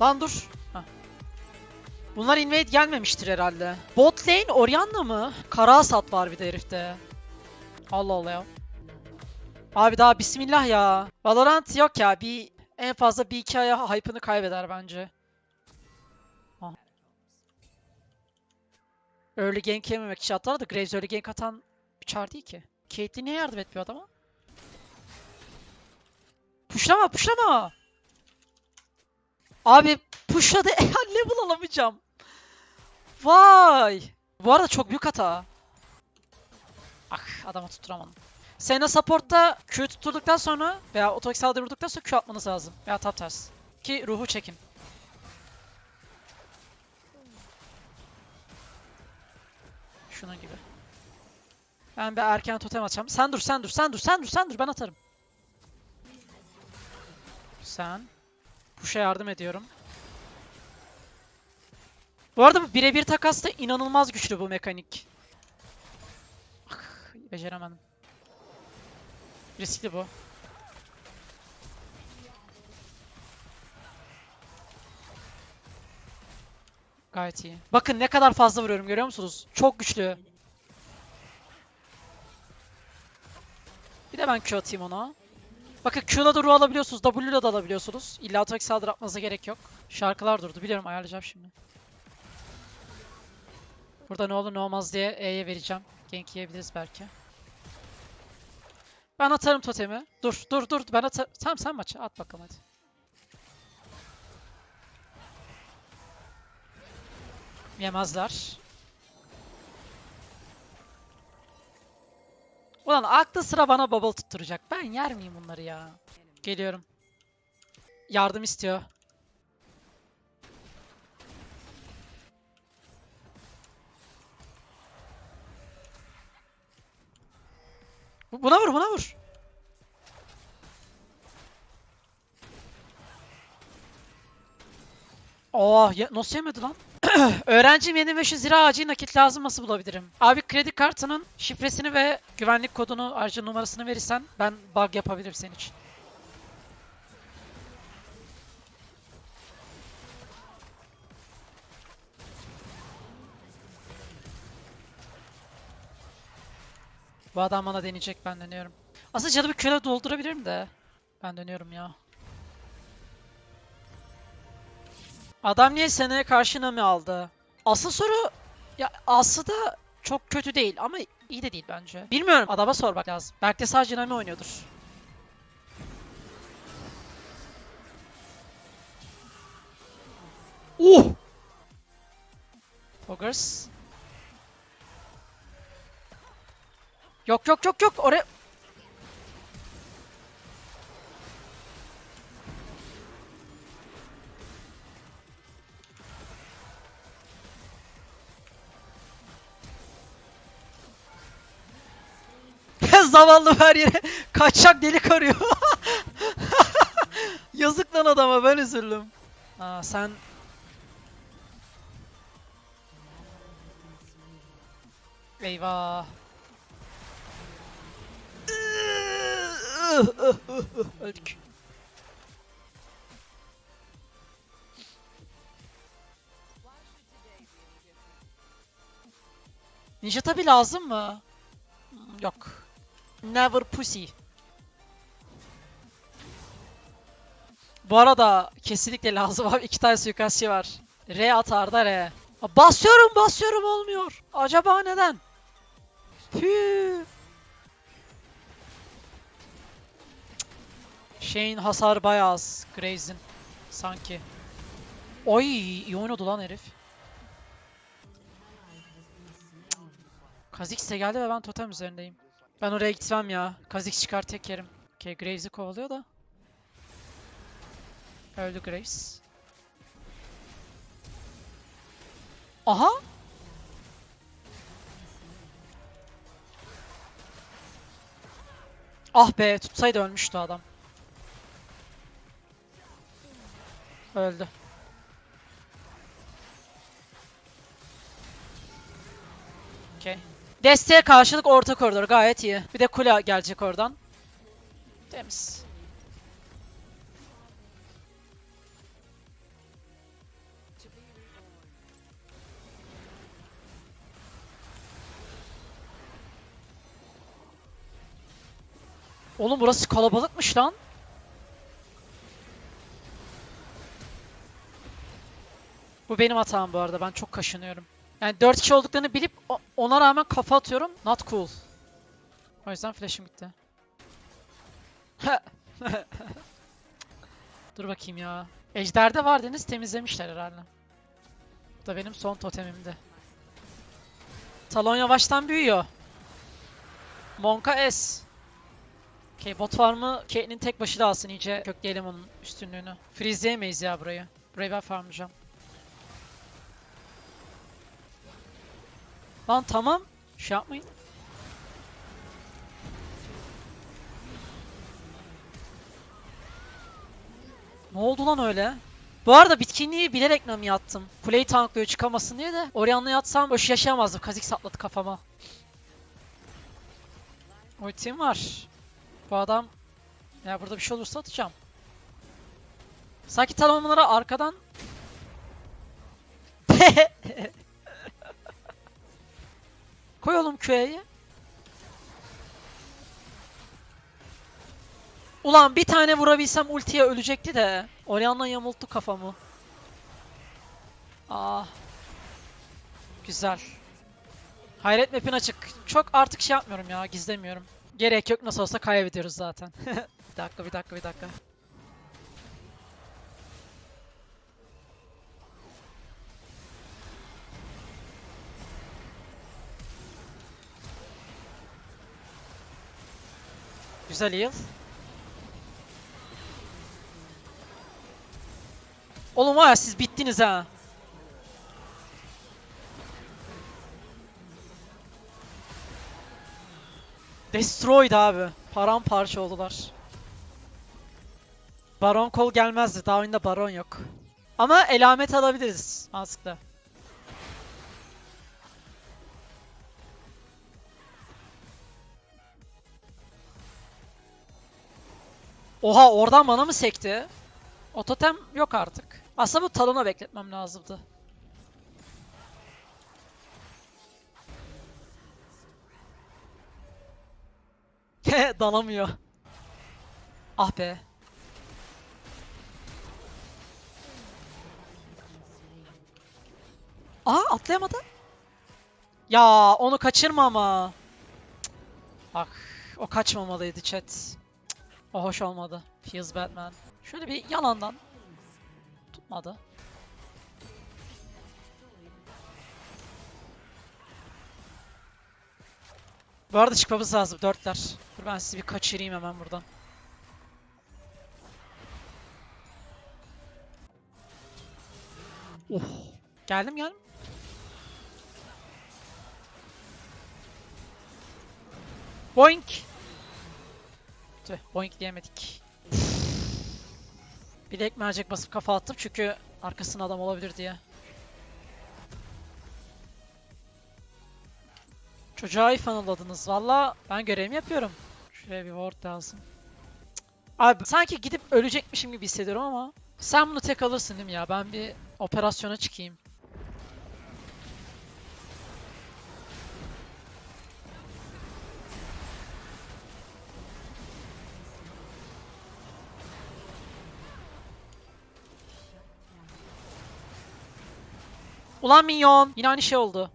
Lan dur. Bunlar invade gelmemiştir herhalde. Bot lane Orianna mı? Kara Asat var bir de herifte. Allah Allah ya. Abi daha bismillah ya. Valorant yok ya. Bir en fazla bir iki aya hype'ını kaybeder bence. Ah. Early gank yememek için atlar da Graves early gank atan bir çar değil ki. Caitlyn niye yardım etmiyor adama? Pushlama pushlama. Abi pushladı level alamayacağım. Vay. Bu arada çok büyük hata. Ah adama tutturamadım. Sena support'ta Q tutturduktan sonra veya otomatik saldırı vurduktan sonra Q atmanız lazım. Veya tap ters. Ki ruhu çekin. Şunun gibi. Ben bir erken totem atacağım. Sen dur, sen dur, sen dur, sen dur, sen dur. Ben atarım. Sen. Push'a yardım ediyorum. Bu arada birebir takasta inanılmaz güçlü bu mekanik. Ah, beceremedim. Riskli bu. Gayet iyi. Bakın ne kadar fazla vuruyorum görüyor musunuz? Çok güçlü. Bir de ben Q atayım ona. Bakın Q'la da ruh alabiliyorsunuz. W'la da alabiliyorsunuz. İlla otomatik saldırı atmanıza gerek yok. Şarkılar durdu. Biliyorum ayarlayacağım şimdi. Burada ne olur ne olmaz diye E'ye vereceğim. Gank yiyebiliriz belki. Ben atarım totemi. Dur dur dur ben atarım. Tamam sen maçı at bakalım hadi. Yemezler. Ulan aklı sıra bana bubble tutturacak. Ben yer miyim bunları ya? Geliyorum. Yardım istiyor. Bu- Buna vur, buna vur. Oh, ya, nasıl yemedi lan? Öğrencim yeni ve zira acil nakit lazım nasıl bulabilirim? Abi kredi kartının şifresini ve güvenlik kodunu ayrıca numarasını verirsen ben bug yapabilirim senin için. Bu adam bana deneyecek ben dönüyorum. Aslında canımı köle doldurabilirim de. Ben dönüyorum ya. Adam niye seneye karşı Nami aldı? Asıl soru ya aslında çok kötü değil ama iyi de değil bence. Bilmiyorum adama sormak lazım. Belki de sadece Nami oynuyordur. Uh! Poggers. Yok yok yok yok oraya Zavallı her yere kaçacak delik arıyor. Yazık lan adama ben üzüldüm. Aa sen Eyvah. Öldük. Ninja tabi lazım mı? Yok. Never pussy. Bu arada kesinlikle lazım abi. iki tane suikastçı var. R atar da R. Basıyorum basıyorum olmuyor. Acaba neden? Püh. Şeyin hasar bayağı az. Graves'in. Sanki. Oy iyi oynadı lan herif. Kha'Zix de geldi ve ben totem üzerindeyim. Ben oraya gitmem ya. Kha'Zix çıkar tek yerim. Okay, Graves'i kovalıyor da. Öldü Graves. Aha! Ah be, tutsaydı ölmüştü adam. Öldü. Okay. Desteğe karşılık orta koridor gayet iyi. Bir de kule gelecek oradan. Temiz. Oğlum burası kalabalıkmış lan. Bu benim hatam bu arada. Ben çok kaşınıyorum. Yani 4 kişi olduklarını bilip ona rağmen kafa atıyorum. Not cool. O yüzden flash'im gitti. Dur bakayım ya. Ejder'de var deniz temizlemişler herhalde. Bu da benim son totemimdi. Talon yavaştan büyüyor. Monka S. Okey bot farmı Caitlyn tek başına alsın iyice kökleyelim onun üstünlüğünü. Freeze'leyemeyiz ya burayı. Burayı ben farmlayacağım. Lan tamam. Şey yapmayın. Ne oldu lan öyle? Bu arada bitkinliği bilerek nami attım. Kuleyi tanklıyor çıkamasın diye de. Oryan'la yatsam boş yaşayamazdım. Kazik sapladı kafama. Ultim var. Bu adam... Ya burada bir şey olursa atacağım. Sanki talonlara arkadan... Koy oğlum Q'yi. Ulan bir tane vurabilsem ultiye ölecekti de. Orianna yamulttu kafamı. Ah. Güzel. Hayret map'in açık. Çok artık şey yapmıyorum ya, gizlemiyorum. Gerek yok nasıl olsa kaybediyoruz zaten. bir dakika, bir dakika, bir dakika. Güzel heal. Oğlum ya siz bittiniz ha. Destroyed abi. Paramparça oldular. Baron kol gelmezdi. Daha oyunda baron yok. Ama elamet alabiliriz. Mantıklı. Oha oradan bana mı sekti? O yok artık. Aslında bu talona bekletmem lazımdı. Dalamıyor. Ah be. Aa atlayamadı. Ya onu kaçırma ama. Cık. Bak o kaçmamalıydı chat. O hoş olmadı. Feels Batman. Şöyle bir yalandan. Tutmadı. Bu arada çıkmamız lazım dörtler. Dur ben sizi bir kaçırayım hemen buradan. Oh. Geldim geldim. Boink. Tüh, boink diyemedik. Bilek mercek basıp kafa attım çünkü arkasında adam olabilir diye. Çocuğa iyi funnel'ladınız. Valla ben görevimi yapıyorum. Şuraya bir ward lazım. Abi sanki gidip ölecekmişim gibi hissediyorum ama. Sen bunu tek alırsın değil mi ya? Ben bir operasyona çıkayım. Ulan minyon. Yine aynı şey oldu.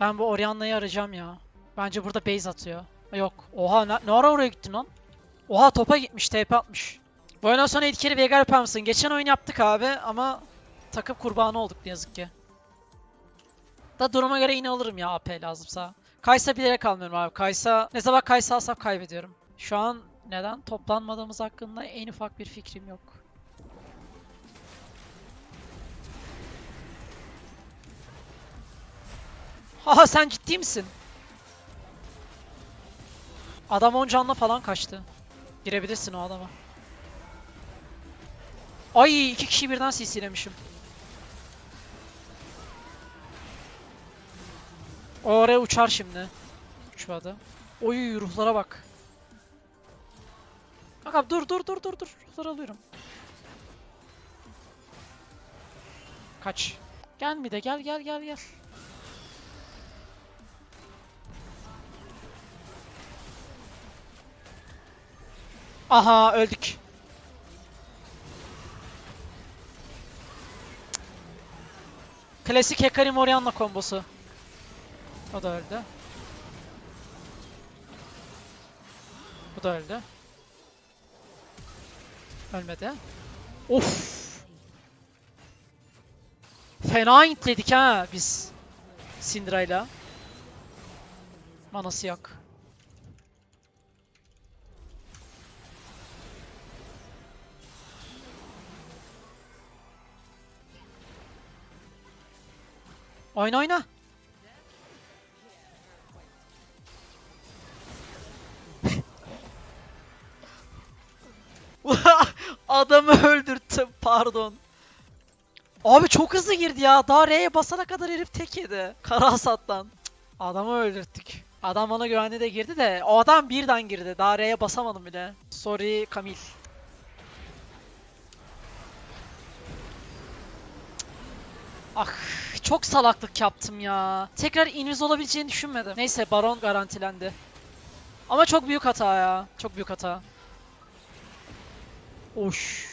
Ben bu Orianna'yı arayacağım ya. Bence burada base atıyor. Yok. Oha ne, ne ara oraya gittin lan? Oha topa gitmiş TP atmış. Bu oyundan sonra etkili Veigar yapar mısın? Geçen oyun yaptık abi ama takım kurbanı olduk ne yazık ki. Da duruma göre yine alırım ya AP lazımsa. Kaysa bilerek almıyorum abi. Kaysa ne zaman Kaysa alsam kaybediyorum. Şu an neden toplanmadığımız hakkında en ufak bir fikrim yok. Haha sen ciddi misin? Adam 10 canla falan kaçtı. Girebilirsin o adama. Ay iki kişi birden CC'lemişim. O oraya uçar şimdi. Uçmadı. Oy ruhlara bak. Abi dur dur dur dur dur. Ruhları alıyorum. Kaç. Gel mi de gel gel gel gel. Aha öldük. Klasik Hekarim Orianna kombosu. O da öldü. Bu da öldü. Ölmedi. Of. Fena intledik ha biz. Syndra'yla. Manası yok. Oyna oyna. Adamı öldürttüm pardon. Abi çok hızlı girdi ya. Daha R'ye basana kadar herif tek yedi. Kara hasattan. Adamı öldürttük. Adam bana güvenli de girdi de o adam birden girdi. Daha R'ye basamadım bile. Sorry Kamil. Ah çok salaklık yaptım ya. Tekrar inviz olabileceğini düşünmedim. Neyse Baron garantilendi. Ama çok büyük hata ya. Çok büyük hata. Oş.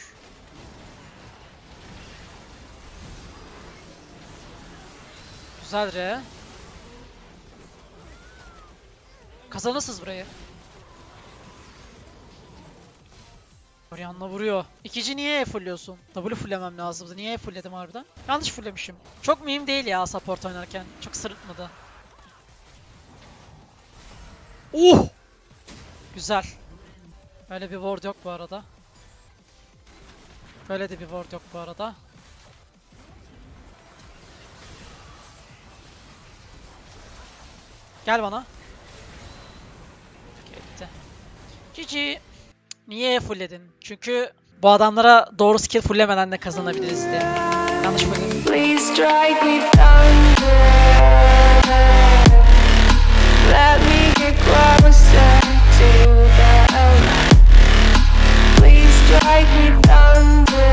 Güzel re. Kazanırsınız burayı. Orianna vuruyor. İkinci niye E fullliyorsun? W fullemem lazımdı. Niye E fullledim harbiden? Yanlış fulllemişim. Çok mühim değil ya support oynarken. Çok sırıtmadı. Uh! Güzel. Öyle bir ward yok bu arada. Böyle de bir ward yok bu arada. Gel bana. Gitti. GG. Niye fullledin? Çünkü bu adamlara doğru skill fulllemeden de kazanabiliriz diye. Yanlış thunder. Let me get closer. strike me thunder.